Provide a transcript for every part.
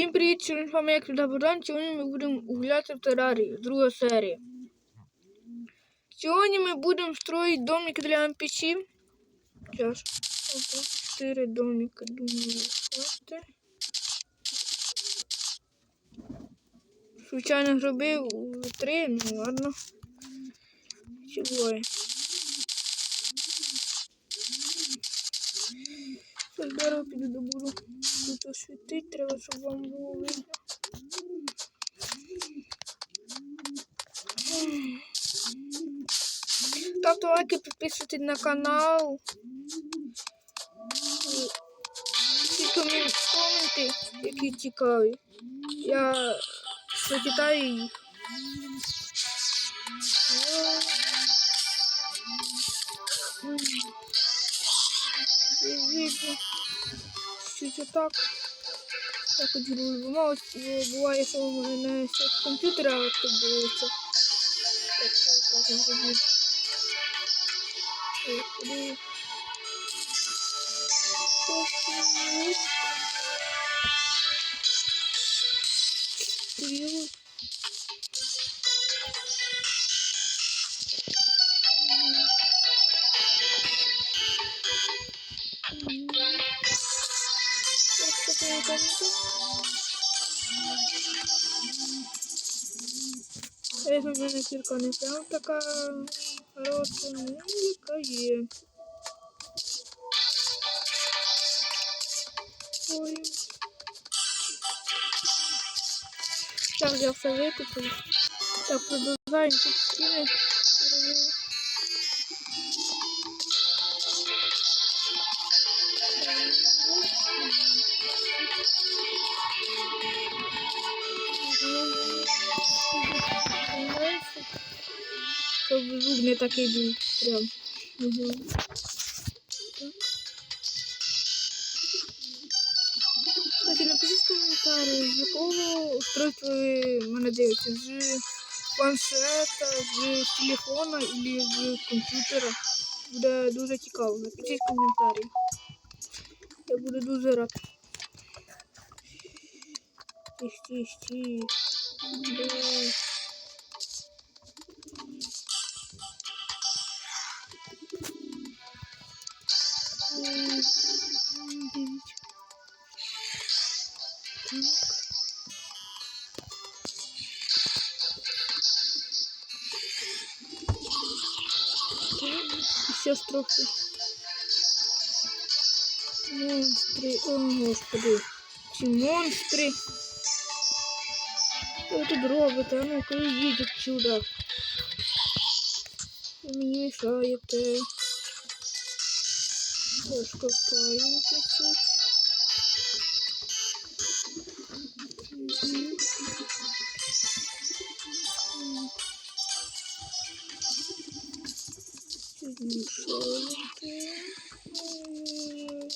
Всім привіт, сьогодні з вами як завжди Богдан. Сьогодні ми будемо гуляти в терарії, друга серія. Сьогодні ми будемо строїти домик для NPC. Зараз. Опа, чотири домика, думаю, хватить. Звичайно, зробив три, ну ладно. Чого? Зараз піду до буду тут освітити, треба, щоб вам було видно. Ставте лайки, підписуйтесь на канал. Всі комі- коменти, які цікаві. Я прочитаю їх. М. Отак. Так от бумагу. Буває, що у мене ще з комп'ютера тут дивиться. Так що так от Ех, у мене кірка не прям така хороша, ну, яка є. Ой. Так, я все викупив. Так, продовжаємо тут стіни. не такий був прям. Угу. Кстати, напишіть коментарі, з якого устройства ви мене дивитеся, з планшета, з телефона або з комп'ютера. Буде дуже цікаво. Напишіть коментарі. Я буду дуже рад. Тих, тих, тих. Давай. М, дивіться. Так. Так, і ще ж трохи. Монстри, о господи, ці монстри. Що ви тут робите? А ну-ка йдіть отсюда. Ви мені мішаєте. Розкопаємо чуть-чуть. Мгм. М. Чуть мішаєте. Ой-ой-ой.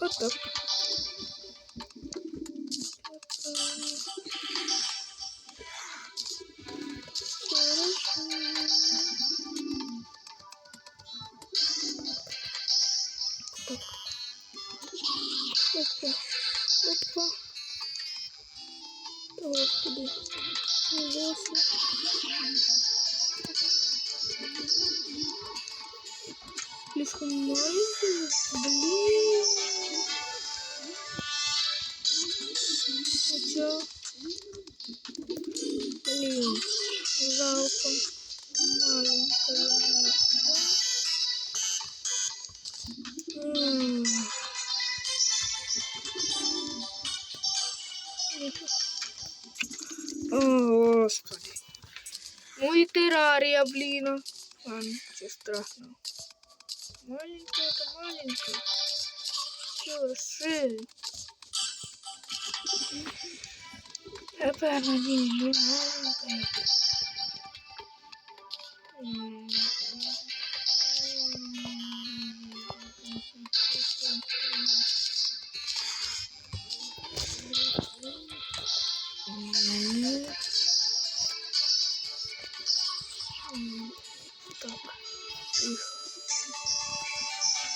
Отак. Так. Ужасно. Слишком маленький. Блин. Хотя... Блин. Террария, блин. Ладно, ничего страшного. Маленькая это маленькая. Все, шире. Напевно, ні, не маленькая. Так. Тихо.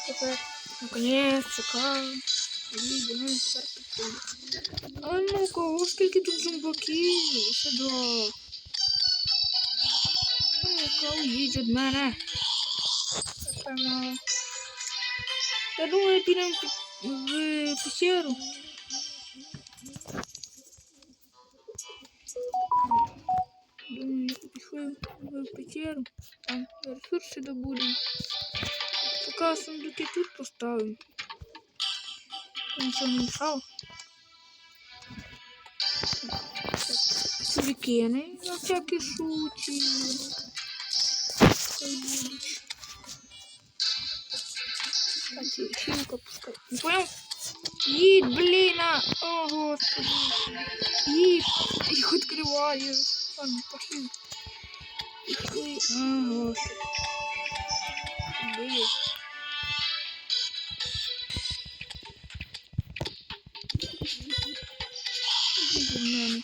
Тепер Наконец-то, Їде, ну тепер підходить. А ну-ка, о, скільки тут зомбаків. Сюди. А ну-ка, уїдь від мене. Напевно. Я думаю, підемо пі- в пещеру. пішли в печеру. Там ресурси добудемо. Поки сундуки тут поставимо. Нічого не мішало. Прикини на всякий случай. Хай будуть. Так, щілка пускай. Не понял? Їдь, блін, а! О, господи. Їдь, їх відкриваю. Ладно, пошли. Пішли. О, господи. Де я? Ідіть від мене.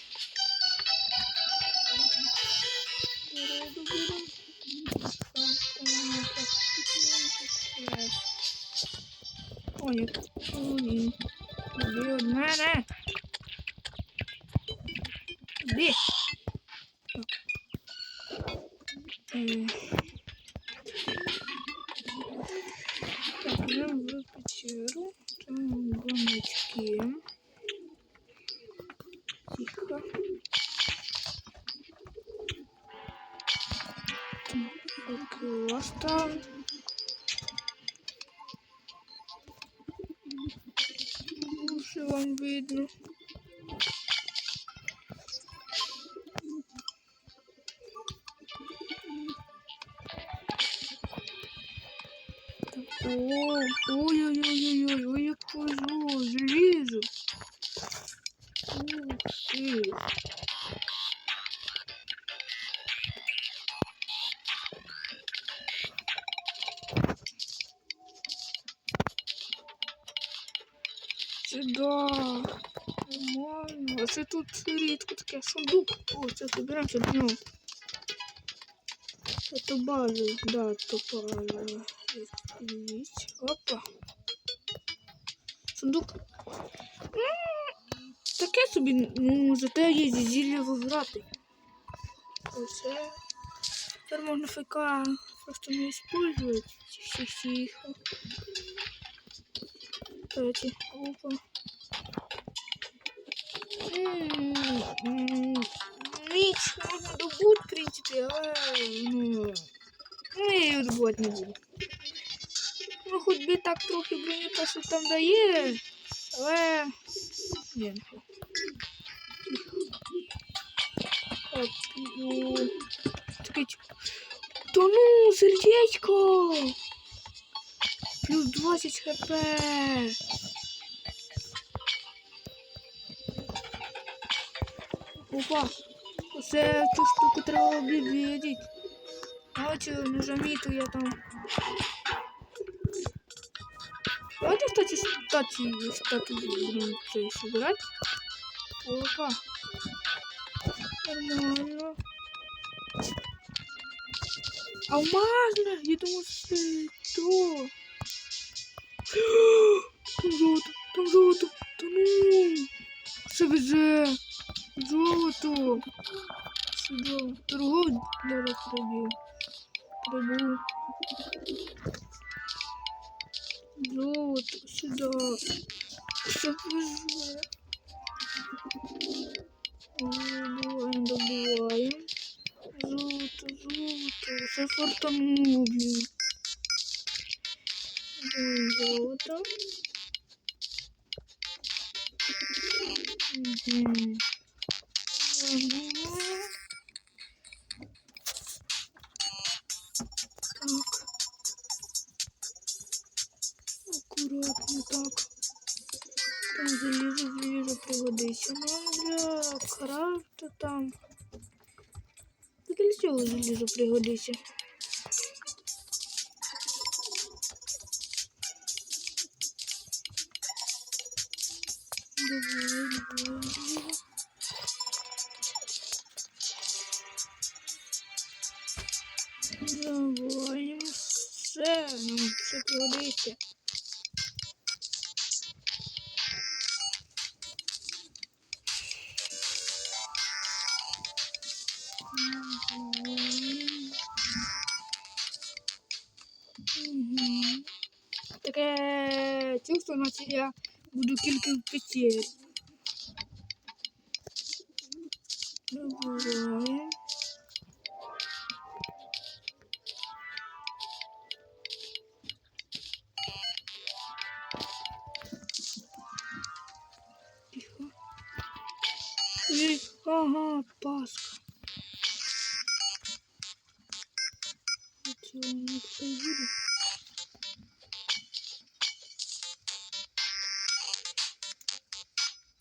Ой, ой, іди від мене. Іди. Так, йдемо в печеру. Там баночки. Тихо. Просто. Лучше вам видно. Сюда. Нормально. Це тут рідко таке сундук. О, це забираємося до нього. Это база, да, это. Опа. Сундук. Таке собі, ну, зате є зілля виграти. Оце. Тепер можна ФК просто не использовать. Тихо. Кстати, опа. М, м, Меч можно добыть, в принципе, а ну, ну я ее добывать не буду. Ну, хоч би так трохи бронепасу там дає, але... Ні. Так, ну... Таке, типу, Та ну, сердечко! Плюс 20 хп. Опа. Оце цю штуку треба обвідіть. Бачу, не замітив я там. Давайте, кстати, стати, стати будем цей собирать. Опа. Нормально. Алмазно! Я думал, что это... Там золото, там золото, та ну! Все везе! Золото! Сюди. Торговий зараз пробив. Пробив. Золото, сюди. Все. Добуваємо, добуваємо. Золото, золото. Все фортануло, блін. Добуваємо золото. Угу. Так. Аккуратно так. Там залізо, залізо пригодиться. Нам для крафта там. Та Для цього залізо пригодиться. що пригодиться. Таке чувство, наче я буду тільки в печері. Добре. ага, Пасха. Це не хай буде.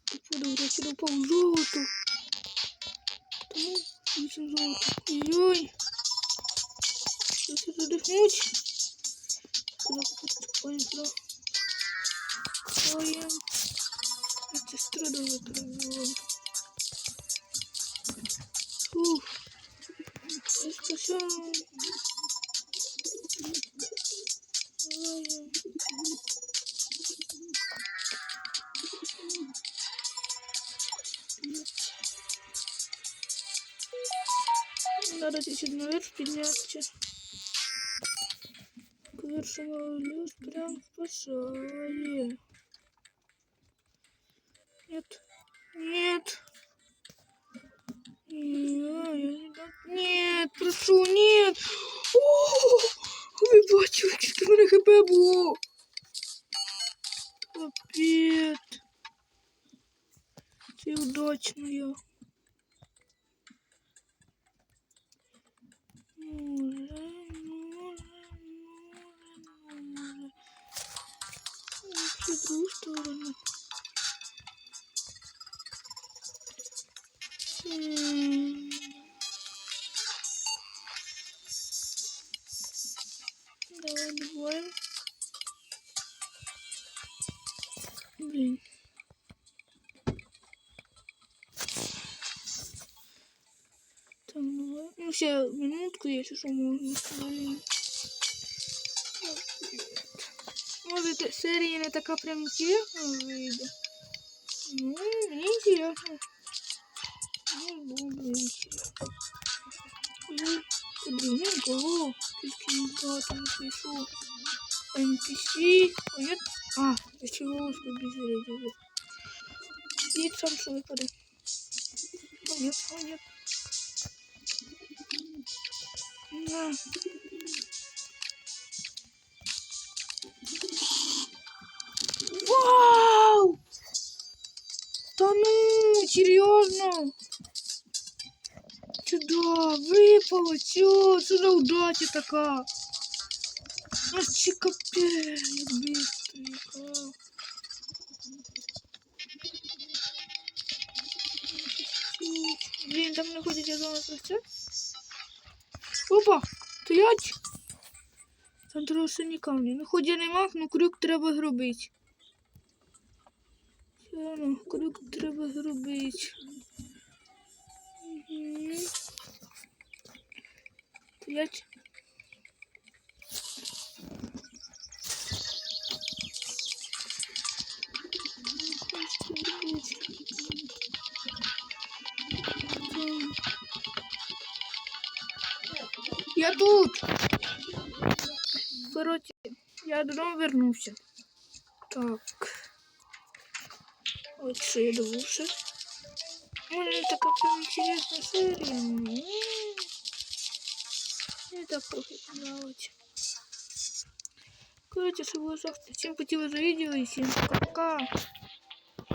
Ти подивись, я сюди впав золото. Тому вісім золота. Ой-ой. Що це туди муч? Сюди поступаємо сюди. Ой, це страдало треба. Ой. Надо чуть-чуть наверх подняться. К вершиному лес прям спасает. Нет. Давай, давай. Блин. Так, давай. Ну, ще минутку, якщо що можна. Блин. Може, те- серія не така прям інтересна вийде. Ну, мені інтересно. Ну, добре, інтересно. Ой, подрівненько, о, тільки багато не прийшло. NPC, ой, нет. А, я чего уж безвредил. И сам что выпады. О, нет, о, нет. На. Вау! Да ну, серьезно? Сюда выпало, все, сюда удача такая. Вообще капец, быстренько. Блин, там находится зона простя. Опа, стоять. Там треба сині камні. Ну хоч я не маг, ну крюк треба зробити. Все одно, крюк треба зробити. Угу. Стоять. Я тут. Короче, я додому вернувся. Так. От що я дивився. Може така прям інтересна серія М. Мені так трохи подобається. Короче, це було завтра. Всім хотіла за відео і всім пока-пока.